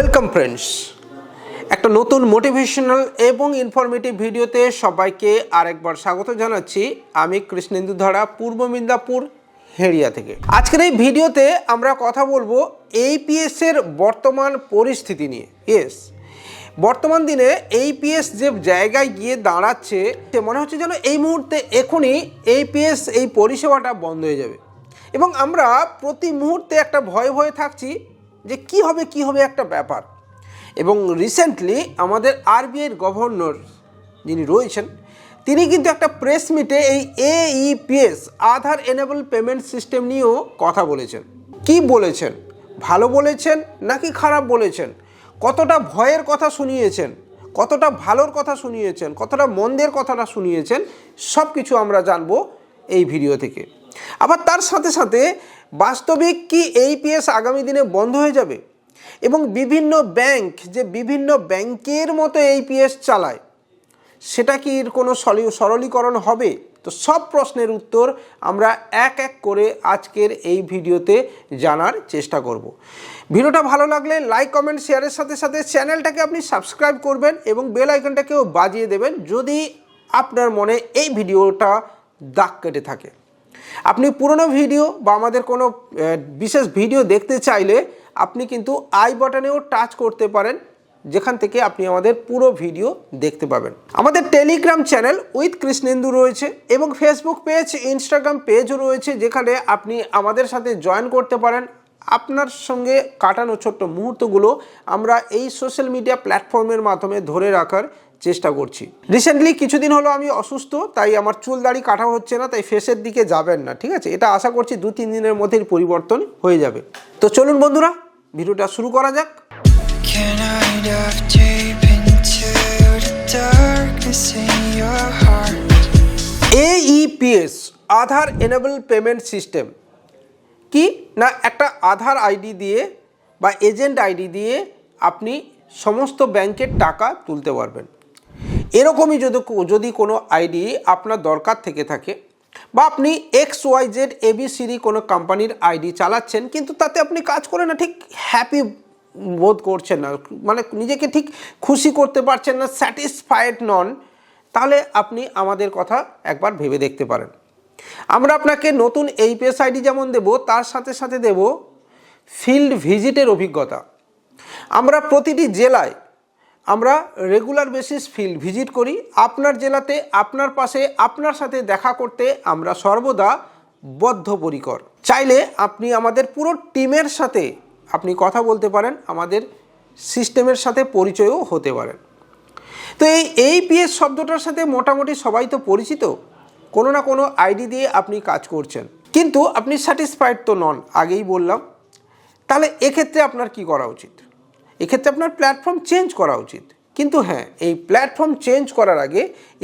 Welcome friends একটা নতুন motivational এবং ইনফরমেটিভ ভিডিওতে সবাইকে আরেকবার স্বাগত জানাচ্ছি আমি কৃষ্ণেন্দু ধারা, পূর্ব মিদনাপুর হেরিয়া থেকে। আজকের এই ভিডিওতে আমরা কথা বলব এইপিএস এর বর্তমান পরিস্থিতি নিয়ে। ইয়েস বর্তমান দিনে এইপিএস যে জায়গায় গিয়ে দাঁড়াচ্ছে মনে হচ্ছে যেন এই মুহূর্তে এখনই এইপিএস এই পরিষেবাটা বন্ধ হয়ে যাবে। এবং আমরা প্রতি মুহূর্তে একটা ভয়ে ভয়ে থাকছি যে কি হবে কি হবে একটা ব্যাপার। এবং রিসেন্টলি আমাদের আরবিআইয়ের গভর্নর যিনি রয়েছেন, তিনি কিন্তু একটা প্রেস মিটে এই AEPS Aadhaar enabled payment system নিয়েও কথা বলেছেন। কি বলেছেন? ভালো বলেছেন নাকি খারাপ বলেছেন? কতটা ভয়ের কথা শুনিয়েছেন? কতটা ভালোর কথা শুনিয়েছেন? কতটা মন্দের কথাটা শুনিয়েছেন? সব কিছু আমরা জানব এই ভিডিও থেকে। আবার তার সাথে সাথে বাস্তবিক কি এইপিএস আগামী দিনে বন্ধ হয়ে যাবে? এবং বিভিন্ন ব্যাংক যে বিভিন্ন ব্যাংকের মতো এইপিএস চালায়, সেটা কি কোনো সরলীকরণ হবে? তো সব প্রশ্নের উত্তর আমরা এক এক করে আজকের এই ভিডিওতে জানার চেষ্টা করব। ভিডিওটা ভালো লাগলে লাইক কমেন্ট শেয়ারের সাথে সাথে চ্যানেলটাকে আপনি সাবস্ক্রাইব করবেন এবং বেল আইকনটাকেও বাজিয়ে দেবেন যদি আপনার মনে এই ভিডিওটা দাগ কেটে থাকে। আপনি পুরনো ভিডিও বা আমাদের কোনো বিশেষ ভিডিও দেখতে চাইলে আপনি কিন্তু আই বাটনেও টাচ করতে পারেন, যেখান থেকে আপনি আমাদের পুরো ভিডিও দেখতে পাবেন। আমাদের টেলিগ্রাম চ্যানেল উইথ কৃষ্ণেন্দু রয়েছে এবং ফেসবুক পেজ, ইনস্টাগ্রাম পেজও রয়েছে, যেখানে আপনি আমাদের সাথে জয়েন করতে পারেন। আপনার সঙ্গে কাটানো ছোট্ট মুহূর্তগুলো আমরা এই সোশ্যাল মিডিয়া প্ল্যাটফর্মের মাধ্যমে ধরে রাখার চেষ্টা করছি। রিসেন্টলি কিছুদিন হলো আমি অসুস্থ তাই আমার চুল দাড়ি কাটা হচ্ছে না তাই ফেসের দিকে যাবেন না ঠিক আছে? এটা আশা করছি দু তিন দিনের মধ্যেই পরিবর্তন হয়ে যাবে। তো চলুন বন্ধুরা ভিডিওটা শুরু করা যাক? AEPS Aadhaar enabled payment system কি? না একটা আধার আইডি দিয়ে বা এজেন্ট আইডি দিয়ে আপনি সমস্ত ব্যাংকের টাকা তুলতে পারবেন। এরকমই যদি যদি কোনো আইডি আপনার দরকার থেকে থাকে বা আপনি এক্স ওয়াই জেড এবিসিডি কোনো কোম্পানির আইডি চালাচ্ছেন কিন্তু তাতে আপনি কাজ করে না, ঠিক হ্যাপি বোধ করছেন না মানে নিজেকে ঠিক খুশি করতে পারছেন না স্যাটিসফাইড নন, তাহলে আপনি আমাদের কথা একবার ভেবে দেখতে পারেন। আমরা আপনাকে নতুন এই এইপিএস আইডি যেমন দেব, তার সাথে সাথে দেব ফিল্ড ভিজিটের অভিজ্ঞতা। আমরা প্রতিটি জেলায় আমরা রেগুলার বেসিস ফিল্ড ভিজিট করি। আপনার জেলাতে, আপনার পাশে, আপনার সাথে দেখা করতে আমরা সর্বদা বদ্ধপরিকর। চাইলে আপনি আমাদের পুরো টিমের সাথে আপনি কথা বলতে পারেন, আমাদের সিস্টেমের সাথে পরিচয়ও হতে পারেন তো এই এই এইপিএস শব্দটার সাথে মোটামুটি সবাই তো পরিচিত। কোনো না কোনো আইডি দিয়ে আপনি কাজ করছেন। কিন্তু আপনি স্যাটিসফাইড তো নন, আগেই বললাম। তাহলে এক্ষেত্রে আপনার কি করা উচিত? এক্ষেত্রে আপনার প্ল্যাটফর্ম চেঞ্জ করা উচিত। কিন্তু হ্যাঁ এই প্ল্যাটফর্ম চেঞ্জ করার আগে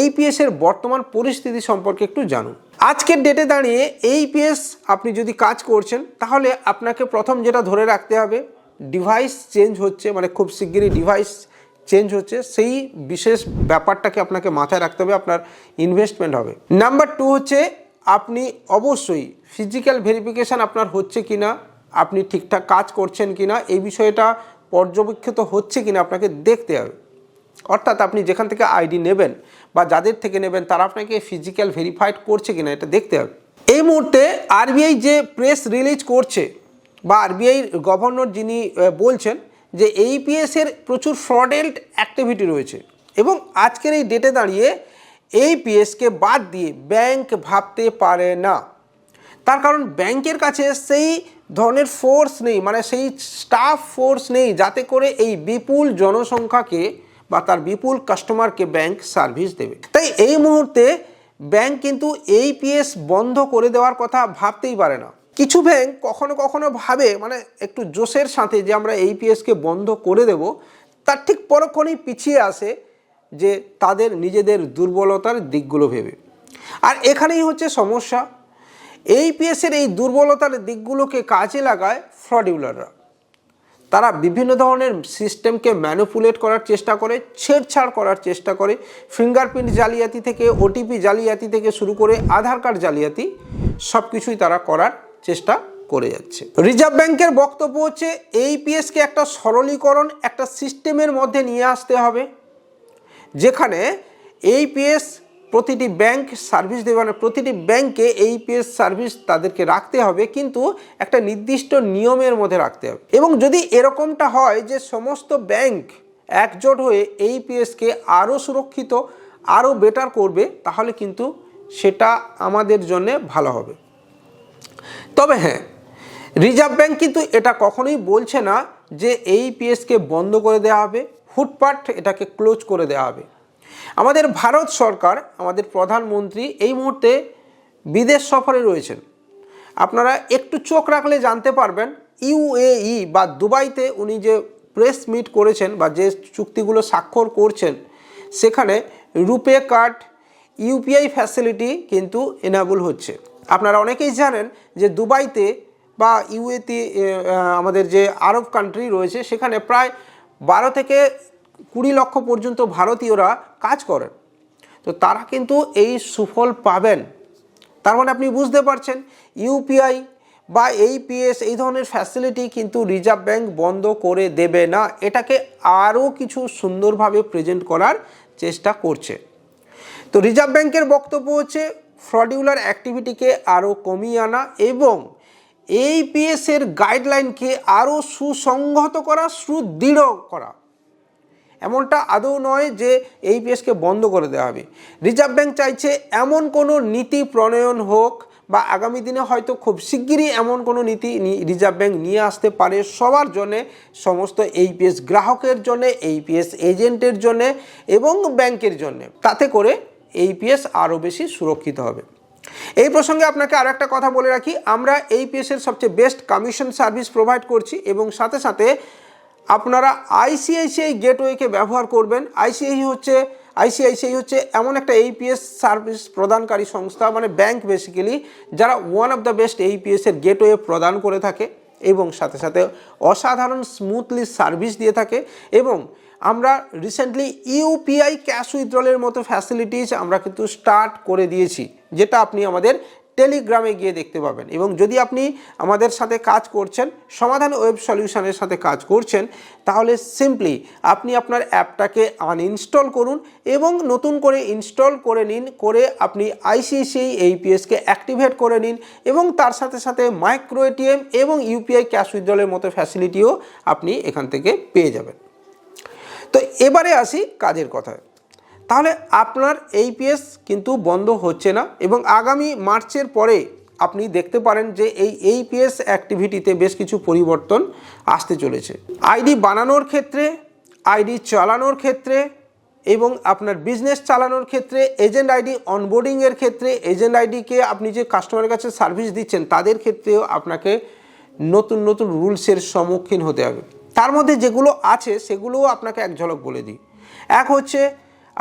এইপিএস এর বর্তমান পরিস্থিতি সম্পর্কে একটু জানুন। আজকের ডেটে দাঁড়িয়ে এইপিএস আপনি যদি কাজ করছেন, তাহলে আপনাকে প্রথম যেটা ধরে রাখতে হবে ডিভাইস চেঞ্জ হচ্ছে মানে খুব শিগগিরই ডিভাইস চেঞ্জ হচ্ছে, সেই বিশেষ ব্যাপারটাকে আপনাকে মাথায় রাখতে হবে, আপনার ইনভেস্টমেন্ট হবে। নাম্বার টু হচ্ছে, আপনি অবশ্যই ফিজিক্যাল ভেরিফিকেশান আপনার হচ্ছে কি না আপনি ঠিকঠাক কাজ করছেন কি না এই বিষয়টা পর্যবেক্ষিত হচ্ছে কি না আপনাকে দেখতে হবে। অর্থাৎ আপনি যেখান থেকে আইডি নেবেন বা যাদের থেকে নেবেন, তারা আপনাকে ফিজিক্যাল ভেরিফাইড করছে কিনা এটা দেখতে হবে। এই মুহূর্তে আরবিআই যে প্রেস রিলিজ করছে বা আরবিআই গভর্নর যিনি বলছেন যে এইপিএস এর প্রচুর ফ্রডেল্ট অ্যাক্টিভিটি রয়েছে এবং আজকের এই ডেটে দাঁড়িয়ে এই পিএসকে বাদ দিয়ে ব্যাংক ভাবতে পারে না। তার কারণ ব্যাংকের কাছে সেই ধরনের ফোর্স নেই মানে সেই স্টাফ ফোর্স নেই যাতে করে এই বিপুল জনসংখ্যাকে বা তার বিপুল কাস্টমারকে ব্যাংক সার্ভিস দেবে। তাই এই মুহূর্তে ব্যাংক কিন্তু এই পিএস বন্ধ করে দেওয়ার কথা ভাবতেই পারে না। কিছু ব্যাংক কখনো কখনো ভাবে মানে একটু জোশের সাথে যে আমরা এই পিএসকে বন্ধ করে দেব, তার ঠিক পরক্ষণেই পিছিয়ে আসে যে তাদের নিজেদের দুর্বলতার দিকগুলো ভেবে। আর এখানেই হচ্ছে সমস্যা। এইপিএসের এই দুর্বলতার দিকগুলোকে কাজে লাগায় ফ্রডিউলাররা তারা বিভিন্ন ধরনের সিস্টেমকে ম্যানুপুলেট করার চেষ্টা করে, ছেড়ছাড় করার চেষ্টা করে ফিঙ্গারপ্রিন্ট জালিয়াতি থেকে ওটিপি জালিয়াতি থেকে শুরু করে, আধার কার্ড জালিয়াতি সব কিছুই তারা করার চেষ্টা করে যাচ্ছে। রিজার্ভ ব্যাংকের বক্তব্য হচ্ছে এই পিএসকে একটা সরলীকরণ, একটা সিস্টেমের মধ্যে নিয়ে আসতে হবে, যেখানে এই পিএস প্রতিটি ব্যাংক সার্ভিস দেবে মানে প্রতিটি ব্যাংকে এই পিএস সার্ভিস তাদেরকে রাখতে হবে, কিন্তু একটা নির্দিষ্ট নিয়মের মধ্যে রাখতে হবে। এবং যদি এরকমটা হয় যে সমস্ত ব্যাংক একজোট হয়ে এই পিএসকে আরও সুরক্ষিত, আরও বেটার করবে, তাহলে কিন্তু সেটা আমাদের জন্যে ভালো হবে। তবে হ্যাঁ রিজার্ভ ব্যাংক কিন্তু এটা কখনোই বলছে না যে এই পিএসকে বন্ধ করে দেওয়া হবে, ফুটপাথ এটাকে ক্লোজ করে দেওয়া হবে। আমাদের ভারত সরকার, আমাদের প্রধানমন্ত্রী এই মুহূর্তে বিদেশ সফরে রয়েছেন। আপনারা একটু চোখ রাখলে জানতে পারবেন, ইউএই বা দুবাইতে উনি যে প্রেস মিট করেছেন বা যে চুক্তিগুলো স্বাক্ষর করছেন, সেখানে রুপে কার্ড, ইউপিআই ফ্যাসিলিটি কিন্তু এনাবল হচ্ছে। আপনারা অনেকেই জানেন যে দুবাইতে বা ইউএতে আমাদের যে আরব কান্ট্রি রয়েছে, সেখানে প্রায় বারো থেকে কুড়ি লক্ষ পর্যন্ত ভারতীয়রা কাজ করেন। তো তারা কিন্তু এই সুফল পাবেন। তার মানে আপনি বুঝতে পারছেন, ইউপিআই বা এই পিএস এই ধরনের ফ্যাসিলিটি কিন্তু রিজার্ভ ব্যাংক বন্ধ করে দেবে না। এটাকে আরও কিছু সুন্দরভাবে প্রেজেন্ট করার চেষ্টা করছে। তো রিজার্ভ ব্যাংকের বক্তব্য হচ্ছে ফ্রডিউলার অ্যাক্টিভিটিকে আরও কমিয়ে আনা এবং এই পিএসের গাইডলাইনকে আরও সুসংহত করা, সুদৃঢ় করা। এমনটা আদৌ নয় যে এই পিএসকে বন্ধ করে দেওয়া হবে। রিজার্ভ ব্যাংক চাইছে এমন কোনো নীতি প্রণয়ন হোক বা আগামী দিনে হয়তো খুব শিগগিরই এমন কোনো নীতি রিজার্ভ ব্যাঙ্ক নিয়ে আসতে পারে সবার জন্যে, সমস্ত এইপিএস গ্রাহকের জন্যে এইপিএস এজেন্টের জন্যে এবং ব্যাংকের জন্যে। তাতে করে এইপিএস আরও বেশি সুরক্ষিত হবে। এই প্রসঙ্গে আপনাকে আরও একটা কথা বলে রাখি। আমরা এইপিএস এর সবচেয়ে বেস্ট কমিশন সার্ভিস প্রোভাইড করছি এবং সাথে সাথে আপনারা আইসিআইসিআই গেটওয়েকে ব্যবহার করবেন। আইসিআই হচ্ছে, আইসিআইসিআই হচ্ছে এমন একটা এইপিএস সার্ভিস প্রদানকারী সংস্থা মানে ব্যাংক বেসিক্যালি, যারা one of the best AEPS এর গেটওয়ে প্রদান করে থাকে এবং সাথে সাথে অসাধারণ স্মুথলি সার্ভিস দিয়ে থাকে এবং আমরা রিসেন্টলি ইউপিআই ক্যাশ উইথড্রলের মতো ফ্যাসিলিটিস আমরা কিন্তু স্টার্ট করে দিয়েছি, যেটা আপনি আমাদের টেলিগ্রামে গিয়ে দেখতে পাবেন। এবং যদি আপনি আমাদের সাথে কাজ করছেন, সমাধান ওয়েব সলিউশনের সাথে কাজ করছেন, তাহলে সিম্পলি আপনি আপনার অ্যাপটাকে আনইনস্টল করুন এবং নতুন করে ইনস্টল করে নিন, করে আপনি আইসিআইসিআই এইপিএসকে অ্যাক্টিভেট করে নিন এবং তার সাথে সাথে মাইক্রো এটিএম এবং ইউপিআই ক্যাশ উইথড্রলের মতো ফ্যাসিলিটিও আপনি এখান থেকে পেয়ে যাবেন। তো এবারে আসি কাজের কথায়। তাহলে আপনার এই পিএস কিন্তু বন্ধ হচ্ছে না এবং আগামী মার্চের পরে আপনি দেখতে পারেন যে এই এই পিএস অ্যাক্টিভিটিতে বেশ কিছু পরিবর্তন আসতে চলেছে। আইডি বানানোর ক্ষেত্রে আইডি চালানোর ক্ষেত্রে এবং আপনার বিজনেস চালানোর ক্ষেত্রে এজেন্ট আইডি অনবোর্ডিংয়ের ক্ষেত্রে এজেন্ট আইডিকে আপনি যে কাস্টমারের কাছে সার্ভিস দিচ্ছেন, তাদের ক্ষেত্রেও আপনাকে নতুন নতুন রুলসের সম্মুখীন হতে হবে। তার মধ্যে যেগুলো আছে, সেগুলোও আপনাকে এক ঝলক বলে দিই। এক হচ্ছে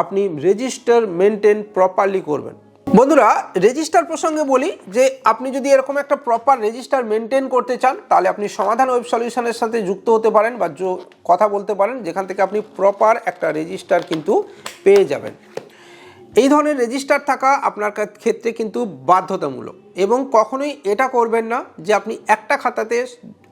আপনি রেজিস্টার মেনটেন প্রপারলি করবেন। বন্ধুরা রেজিস্টার প্রসঙ্গে বলি যে, আপনি যদি এরকম একটা প্রপার রেজিস্টার মেনটেন করতে চান, তাহলে আপনি সমাধান ওয়েব সলিউশনের সাথে যুক্ত হতে পারেন বা কথা বলতে পারেন, যেখান থেকে আপনি প্রপার একটা রেজিস্টার কিন্তু পেয়ে যাবেন। এই ধরনের রেজিস্টার থাকা আপনার ক্ষেত্রে কিন্তু বাধ্যতামূলক এবং কখনোই এটা করবেন না যে, আপনি একটা খাতাতে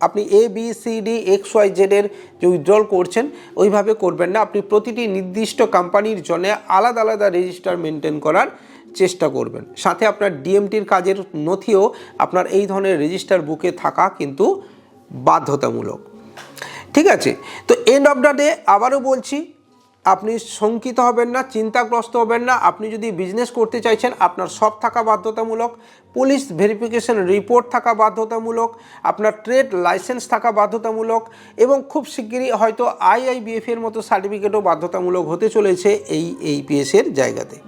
আপনি A B C D X Y জেডের যে উইথড্রল করছেন, ওইভাবে করবেন না। আপনি প্রতিটি নির্দিষ্ট কোম্পানির জন্য আলাদা আলাদা রেজিস্টার মেনটেন করার চেষ্টা করবেন। সাথে আপনার ডিএমটির কাজের নথিও আপনার এই ধরনের রেজিস্টার বুকে থাকা কিন্তু বাধ্যতামূলক। ঠিক আছে? তো এন্ড অফ দ্য ডে আবারও বলছি আপনি শঙ্কিত হবেন না, চিন্তাগ্রস্ত হবেন না। আপনি যদি বিজনেস করতে চাইছেন, আপনার সব থাকা বাধ্যতামূলক পুলিশ ভেরিফিকেশন রিপোর্ট থাকা বাধ্যতামূলক, আপনার ট্রেড লাইসেন্স থাকা বাধ্যতামূলক, এবং খুব শিগগিরই হয়তো আইআইবিএফ এর মতো সার্টিফিকেটও বাধ্যতামূলক হতে চলেছে এই এইপিএস এর জায়গাতে।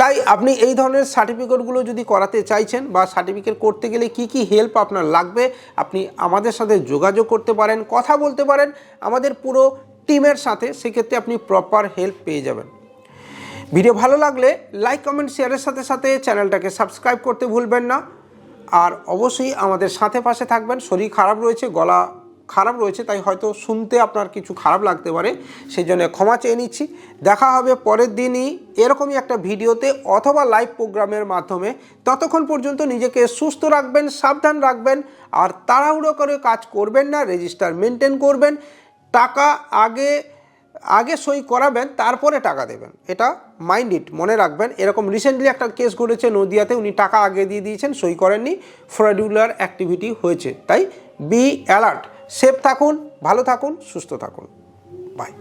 তাই আপনি এই ধরনের সার্টিফিকেটগুলো যদি করাতে চাইছেন বা সার্টিফিকেট করতে গেলে কি কি হেল্প আপনার লাগবে, আপনি আমাদের সাথে যোগাযোগ করতে পারেন, কথা বলতে পারেন। আমাদের পুরো টিমের সাথে সেক্ষেত্রে আপনি প্রপার হেল্প পেয়ে যাবেন। ভিডিও ভালো লাগলে লাইক কমেন্ট শেয়ারের সাথে সাথে চ্যানেলটাকে সাবস্ক্রাইব করতে ভুলবেন না। আর অবশ্যই আমাদের সাথে পাশে থাকবেন। শরীর খারাপ রয়েছে, গলা খারাপ রয়েছে, তাই হয়তো শুনতে আপনার কিছু খারাপ লাগতে পারে সেই জন্য ক্ষমা চেয়ে নিচ্ছি। দেখা হবে পরের দিনই এরকমই একটা ভিডিওতে অথবা লাইভ প্রোগ্রামের মাধ্যমে। ততক্ষণ পর্যন্ত নিজেকে সুস্থ রাখবেন, সাবধান রাখবেন, আর তাড়াহুড়ো করে কাজ করবেন না রেজিস্টার মেনটেন করবেন। টাকা আগে আগে সই করাবেন, তারপরে টাকা দেবেন। এটা মাইন্ড ইট মনে রাখবেন। এরকম রিসেন্টলি একটা কেস ঘটেছে নদিয়াতে, উনি টাকা আগে দিয়ে দিয়েছেন, সই করেননি। ফ্রডুলার অ্যাক্টিভিটি হয়েছে। তাই বি অ্যালার্ট সেফ থাকুন, ভালো থাকুন, সুস্থ থাকুন। বাই